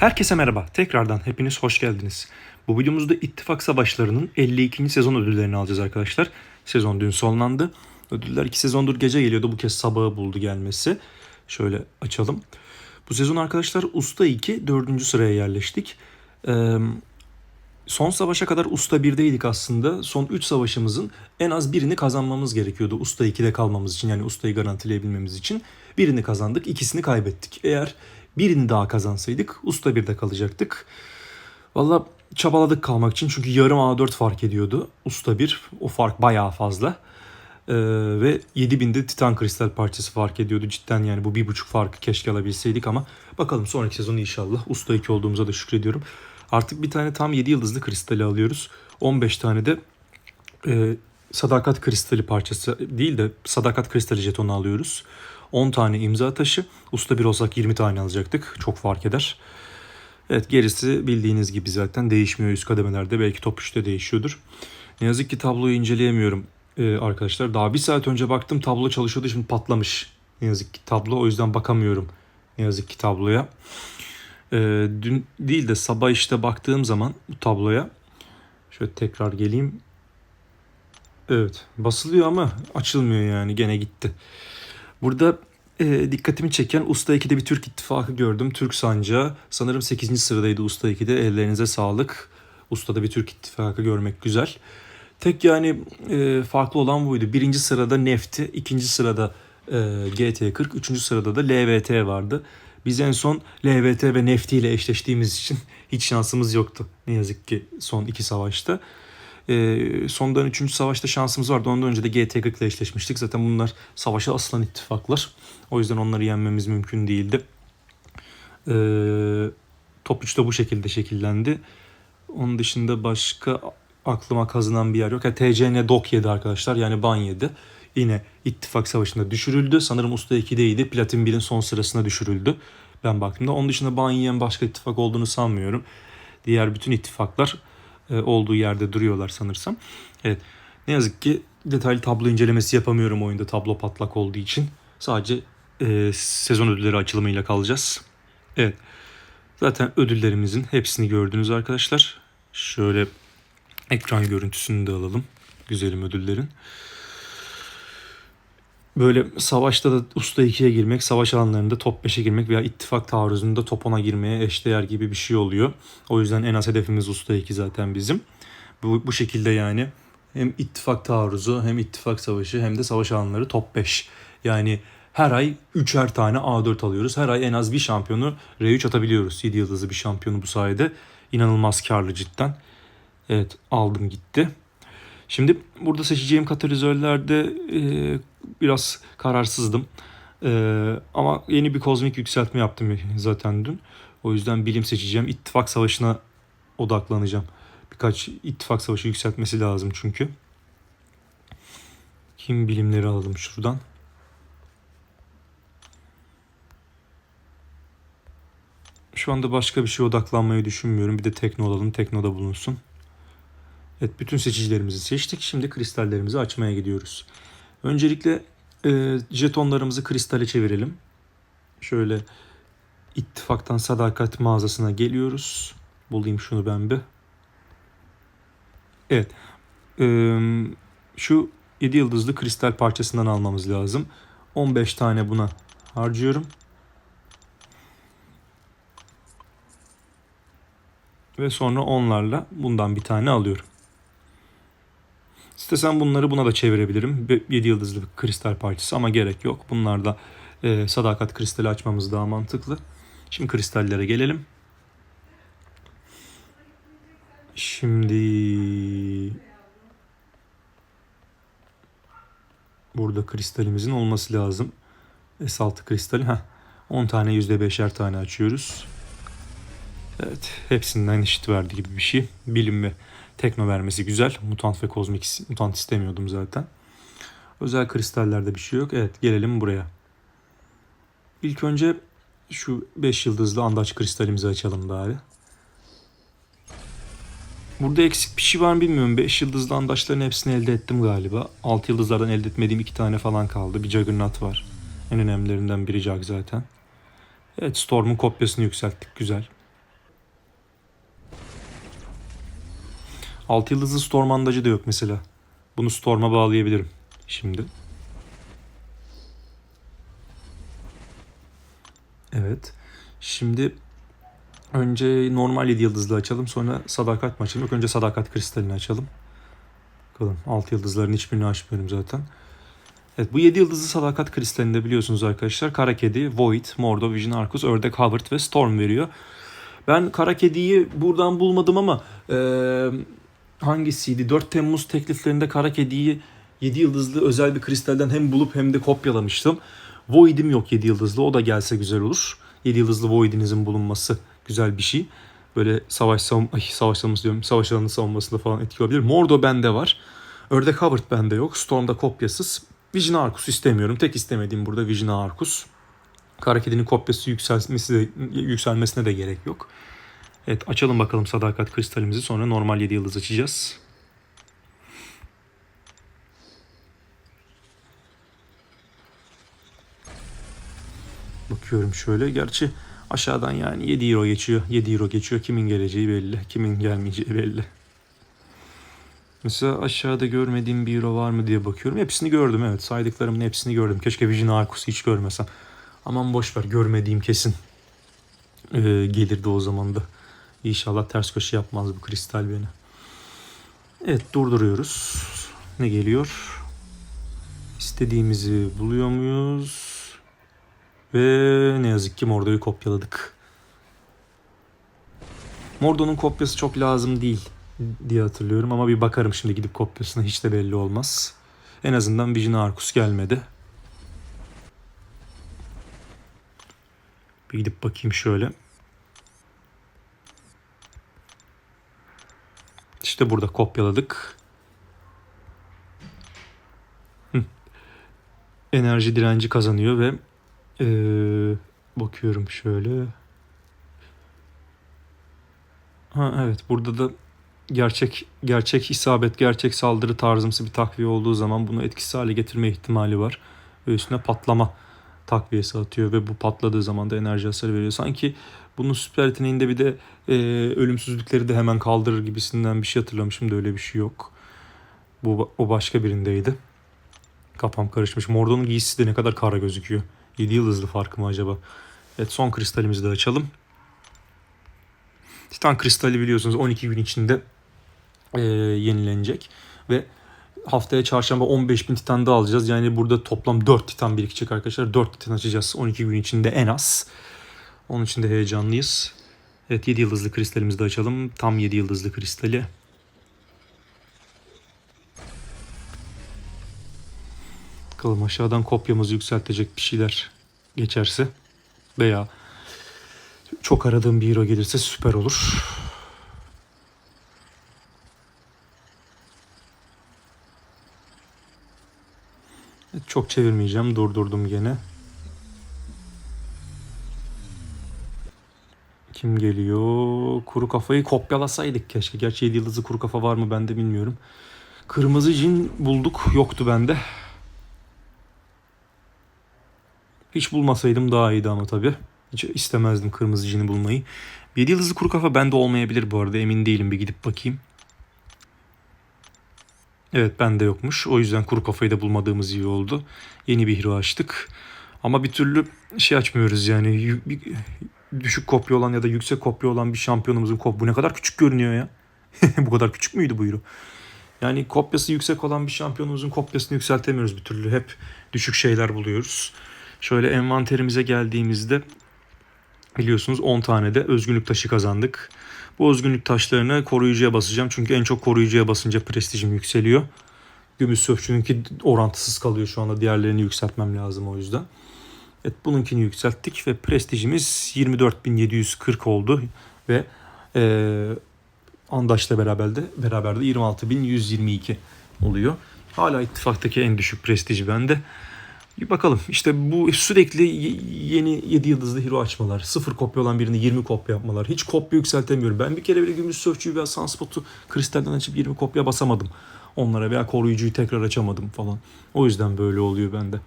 Herkese merhaba. Tekrardan hepiniz hoş geldiniz. Bu videomuzda İttifak Savaşları'nın 52. sezon ödüllerini alacağız arkadaşlar. Sezon dün sonlandı. Ödüller 2 sezondur gece geliyordu. Bu kez sabahı buldu gelmesi. Şöyle açalım. Bu sezon arkadaşlar Usta 2 4. sıraya yerleştik. Ee, son savaşa kadar Usta 1'deydik aslında. Son 3 savaşımızın en az birini kazanmamız gerekiyordu. Usta 2'de kalmamız için yani Usta'yı garantileyebilmemiz için. Birini kazandık, ikisini kaybettik. Eğer birini daha kazansaydık Usta 1'de kalacaktık. Valla çabaladık kalmak için çünkü yarım A4 fark ediyordu. Usta 1 o fark bayağı fazla. Ee, ve 7000'de Titan Kristal parçası fark ediyordu. Cidden yani bu bir buçuk farkı keşke alabilseydik ama bakalım sonraki sezon inşallah. Usta 2 olduğumuza da şükrediyorum. Artık bir tane tam 7 yıldızlı kristali alıyoruz. 15 tane de e, sadakat kristali parçası değil de sadakat kristali jetonu alıyoruz. 10 tane imza taşı. Usta bir olsak 20 tane alacaktık. Çok fark eder. Evet gerisi bildiğiniz gibi zaten değişmiyor üst kademelerde. Belki top 3'te değişiyordur. Ne yazık ki tabloyu inceleyemiyorum ee, arkadaşlar. Daha bir saat önce baktım tablo çalışıyordu şimdi patlamış. Ne yazık ki tablo o yüzden bakamıyorum. Ne yazık ki tabloya. Ee, dün değil de sabah işte baktığım zaman bu tabloya şöyle tekrar geleyim. Evet basılıyor ama açılmıyor yani gene gitti. Burada e, dikkatimi çeken Usta 2'de bir Türk ittifakı gördüm. Türk sancağı. Sanırım 8. sıradaydı Usta 2'de. Ellerinize sağlık. Usta'da bir Türk ittifakı görmek güzel. Tek yani e, farklı olan buydu. Birinci sırada Neft'i, ikinci sırada e, GT40, üçüncü sırada da LVT vardı. Biz en son LVT ve Nefti ile eşleştiğimiz için hiç şansımız yoktu. Ne yazık ki son iki savaşta. E, sondan üçüncü savaşta şansımız vardı. Ondan önce de GT40 ile eşleşmiştik. Zaten bunlar savaşa asılan ittifaklar. O yüzden onları yenmemiz mümkün değildi. E, top 3'te bu şekilde şekillendi. Onun dışında başka aklıma kazınan bir yer yok. Yani TCN dok yedi arkadaşlar. Yani ban yedi. Yine ittifak savaşında düşürüldü. Sanırım Usta 2'deydi. Platin 1'in son sırasına düşürüldü. Ben baktığımda. Onun dışında ban yiyen başka ittifak olduğunu sanmıyorum. Diğer bütün ittifaklar e, olduğu yerde duruyorlar sanırsam. Evet. Ne yazık ki detaylı tablo incelemesi yapamıyorum oyunda tablo patlak olduğu için. Sadece e, sezon ödülleri açılımıyla kalacağız. Evet. Zaten ödüllerimizin hepsini gördünüz arkadaşlar. Şöyle ekran görüntüsünü de alalım. Güzelim ödüllerin. Böyle savaşta da usta 2'ye girmek, savaş alanlarında top 5'e girmek veya ittifak taarruzunda top 10'a girmeye eşdeğer gibi bir şey oluyor. O yüzden en az hedefimiz usta 2 zaten bizim. Bu, bu şekilde yani hem ittifak taarruzu hem ittifak savaşı hem de savaş alanları top 5. Yani her ay 3'er tane A4 alıyoruz. Her ay en az bir şampiyonu R3 atabiliyoruz. 7 yıldızlı bir şampiyonu bu sayede. İnanılmaz karlı cidden. Evet aldım gitti. Şimdi burada seçeceğim katalizörlerde e, biraz kararsızdım. E, ama yeni bir kozmik yükseltme yaptım zaten dün. O yüzden bilim seçeceğim. İttifak savaşına odaklanacağım. Birkaç ittifak savaşı yükseltmesi lazım çünkü. Kim bilimleri alalım şuradan. Şu anda başka bir şeye odaklanmayı düşünmüyorum. Bir de tekno alalım. Teknoda bulunsun. Evet bütün seçicilerimizi seçtik. Şimdi kristallerimizi açmaya gidiyoruz. Öncelikle e, jetonlarımızı kristale çevirelim. Şöyle ittifaktan sadakat mağazasına geliyoruz. Bulayım şunu ben bir. Evet. E, şu 7 yıldızlı kristal parçasından almamız lazım. 15 tane buna harcıyorum. Ve sonra onlarla bundan bir tane alıyorum. İstesem bunları buna da çevirebilirim. 7 yıldızlı bir kristal parçası ama gerek yok. Bunlarda e, sadakat kristali açmamız daha mantıklı. Şimdi kristallere gelelim. Şimdi burada kristalimizin olması lazım. S6 kristali. Heh. 10 tane %5'er tane açıyoruz. Evet, hepsinden eşit verdi gibi bir şey. Bilim ve tekno vermesi güzel. Mutant ve kozmik mutant istemiyordum zaten. Özel kristallerde bir şey yok. Evet, gelelim buraya. İlk önce şu 5 yıldızlı andaç kristalimizi açalım bari. Burada eksik bir şey var mı bilmiyorum. 5 yıldızlı andaçların hepsini elde ettim galiba. 6 yıldızlardan elde etmediğim 2 tane falan kaldı. Bir Juggernaut var. En önemlilerinden biri Jug zaten. Evet Storm'un kopyasını yükselttik. Güzel. 6 yıldızlı Storm andacı da yok mesela. Bunu Storm'a bağlayabilirim şimdi. Evet. Şimdi önce normal 7 yıldızlı açalım. Sonra sadakat mı açalım? Yok önce sadakat kristalini açalım. Bakalım 6 yıldızların hiçbirini açmıyorum zaten. Evet bu 7 yıldızlı sadakat kristalinde biliyorsunuz arkadaşlar kara kedi, Void, Mordo, Vision Arcus, Ördek, Howard ve Storm veriyor. Ben kara kediyi buradan bulmadım ama eee hangisiydi? 4 Temmuz tekliflerinde kara kediyi 7 yıldızlı özel bir kristalden hem bulup hem de kopyalamıştım. Void'im yok 7 yıldızlı. O da gelse güzel olur. 7 yıldızlı Void'inizin bulunması güzel bir şey. Böyle savaş savun ay savaş savunması diyorum. Savaş alanı savunmasında falan etkili olabilir. Mordo bende var. Ördek Howard bende yok. Storm'da kopyasız. Vision Arcus istemiyorum. Tek istemediğim burada Vision Arcus. Kara kedinin kopyası yükselmesi de, yükselmesine de gerek yok. Evet açalım bakalım sadakat kristalimizi sonra normal 7 yıldız açacağız. Bakıyorum şöyle. Gerçi aşağıdan yani 7 euro geçiyor. 7 euro geçiyor. Kimin geleceği belli. Kimin gelmeyeceği belli. Mesela aşağıda görmediğim bir euro var mı diye bakıyorum. Hepsini gördüm evet. Saydıklarımın hepsini gördüm. Keşke Vision Arcus'u hiç görmesem. Aman boş ver görmediğim kesin. Ee, gelirdi o zaman da. İnşallah ters köşe yapmaz bu kristal beni. Evet durduruyoruz. Ne geliyor? İstediğimizi buluyor muyuz? Ve ne yazık ki Mordo'yu kopyaladık. Mordo'nun kopyası çok lazım değil diye hatırlıyorum ama bir bakarım şimdi gidip kopyasına hiç de belli olmaz. En azından Vision Arcus gelmedi. Bir gidip bakayım şöyle. İşte burada kopyaladık. Enerji direnci kazanıyor ve ee, bakıyorum şöyle. Ha evet burada da gerçek gerçek isabet, gerçek saldırı tarzımsı bir takviye olduğu zaman bunu etkisiz hale getirme ihtimali var. Ve üstüne patlama takviyesi atıyor ve bu patladığı zaman da enerji hasarı veriyor. Sanki bunun süper yeteneğinde bir de e, ölümsüzlükleri de hemen kaldırır gibisinden bir şey hatırlamışım da öyle bir şey yok. Bu o başka birindeydi. Kafam karışmış. Mordo'nun giysisi de ne kadar kara gözüküyor. 7 yıldızlı farkı mı acaba? Evet son kristalimizi de açalım. Titan kristali biliyorsunuz 12 gün içinde e, yenilenecek. Ve haftaya çarşamba 15 bin titan daha alacağız. Yani burada toplam 4 titan birikecek arkadaşlar. 4 titan açacağız 12 gün içinde en az. Onun için de heyecanlıyız. Evet 7 yıldızlı kristalimizi de açalım. Tam 7 yıldızlı kristali. Bakalım aşağıdan kopyamızı yükseltecek bir şeyler geçerse veya çok aradığım bir hero gelirse süper olur. Çok çevirmeyeceğim. Durdurdum gene. Kim geliyor? Kuru kafayı kopyalasaydık keşke. Gerçi 7 yıldızlı kuru kafa var mı ben de bilmiyorum. Kırmızı cin bulduk. Yoktu bende. Hiç bulmasaydım daha iyiydi ama tabii. Hiç istemezdim kırmızı cini bulmayı. 7 yıldızlı kuru kafa bende olmayabilir bu arada. Emin değilim. Bir gidip bakayım. Evet bende yokmuş. O yüzden kuru kafayı da bulmadığımız iyi oldu. Yeni bir hero açtık. Ama bir türlü şey açmıyoruz yani. Düşük kopya olan ya da yüksek kopya olan bir şampiyonumuzun kop. Bu ne kadar küçük görünüyor ya. bu kadar küçük müydü bu hero? Yani kopyası yüksek olan bir şampiyonumuzun kopyasını yükseltemiyoruz bir türlü. Hep düşük şeyler buluyoruz. Şöyle envanterimize geldiğimizde biliyorsunuz 10 tane de özgünlük taşı kazandık. Bu özgünlük taşlarını koruyucuya basacağım. Çünkü en çok koruyucuya basınca prestijim yükseliyor. Gümüş sörfçününki orantısız kalıyor şu anda. Diğerlerini yükseltmem lazım o yüzden. Evet bununkini yükselttik ve prestijimiz 24.740 oldu. Ve e, Andaş'la beraber de, beraber de 26.122 oluyor. Hala ittifaktaki en düşük prestij bende. Bir bakalım. İşte bu sürekli yeni 7 yıldızlı hero açmalar. Sıfır kopya olan birini 20 kopya yapmalar. Hiç kopya yükseltemiyorum. Ben bir kere bile gümüş sörfçüyü veya sunspot'u kristalden açıp 20 kopya basamadım. Onlara veya koruyucuyu tekrar açamadım falan. O yüzden böyle oluyor bende.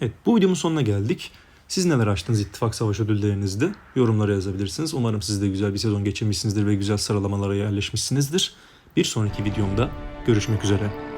Evet bu videomun sonuna geldik. Siz neler açtınız ittifak savaş ödüllerinizde? Yorumlara yazabilirsiniz. Umarım siz de güzel bir sezon geçirmişsinizdir ve güzel sıralamalara yerleşmişsinizdir. Bir sonraki videomda görüşmek üzere.